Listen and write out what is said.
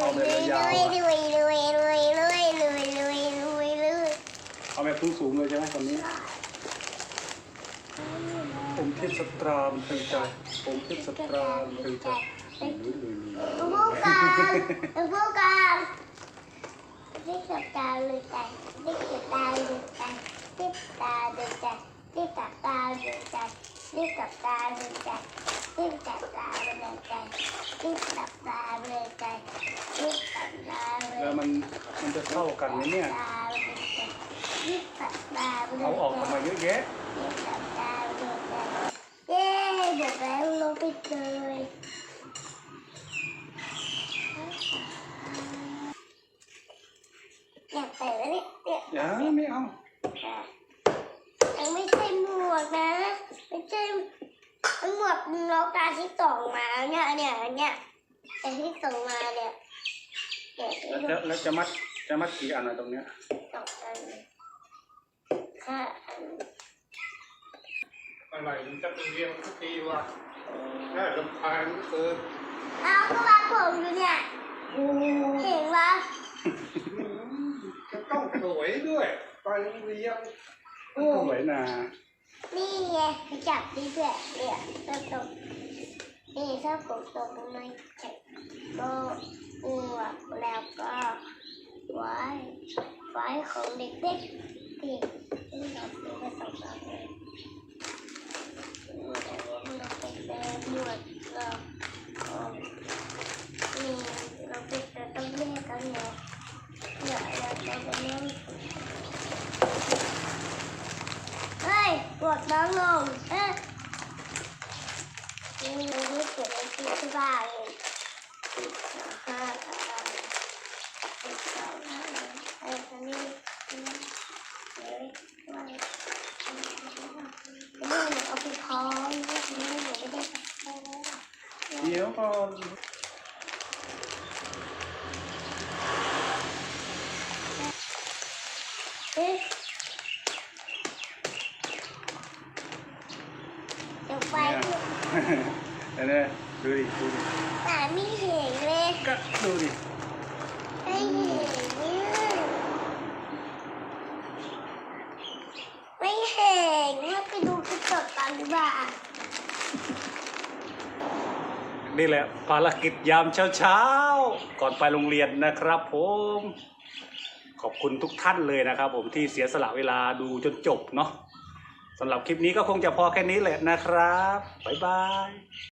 เอาไปยาวๆอะเอาแบบสูงๆเลยใช่ไหมคนนี้ ผมเทพสตรามตึงใจ ผมเทพสตรามตึงใจลุยลุยลุยรีบกลับตาเลยใจรีบกลับตาเลยใจรีบกลับตาเลยใจ มันมันจะเข้ากันไหมเนี่ยตาเลยใจติ๊กตับตาเลยเอาออกทำไมเยอะแยะติ๊กตับตาเลยใจเย้เดี๋ยวแล้วลงไปเลยอยากใส่แล้วเนี่ยเนี่ยอย่าไม่เอายังไม่ใช่หมวกนะ ไม่ใช่หมวกน้องตาที่ส่งมาเนี่ยเนี่ยเนี่ยแต่ที่ส่งมาเนี่ยเนี่ยที่ แล้วจะแล้วจะมัดจะมัดกี่อันอะตรงเนี้ยส่งอันห้าอันอะไรมันจะเป็นเรียงทุกทีว่าน่าลำคาญเหลือเกินเอาก็วางผมอยู่เนี่ยโอ้เห็นปะจะต้องสวยด้วยไปเรียงสวยนะนี่ไงจับดีด้วยเนี่ยถ้าตกนี่ถ้าผมตกในเจ็บก็อ้วกแล้วก็ไว้ไว้ของเด็กๆที่ที่เราซื้อไปสองสามเลยเราไปแปลหมวดเราของนี่เราไปแต่ต้องเรียกกันเนาะเดี๋ยวเราจะไปเรียกเฮ้ยปวดน้องลงเอ๊ะนี่เราไม่เกิดอะไรที่ที่บ้านเลยสิบสองห้าสิบสองห้าไอ้คนนี้นี่เฮ้ยว่านี่เอาไปท้องนี่นี่หนูไม่ได้ไปแล้ว เดี๋ยวก่อนเอ๊ะเดี๋ยวไปเนี่ยเนี่ยดูดิดูดิ ก็ดูดิไม่เห็นเนี่ยไม่เห็นเราไปดูกระจกกันดีกว่านี่แหละภารกิจยามเช้าๆ ก่อนไปโรงเรียนนะครับผมขอบคุณทุกท่านเลยนะครับผมที่เสียสละเวลาดูจนจบเนาะสำหรับคลิปนี้ก็คงจะพอแค่นี้แหละนะครับ บ๊ายบาย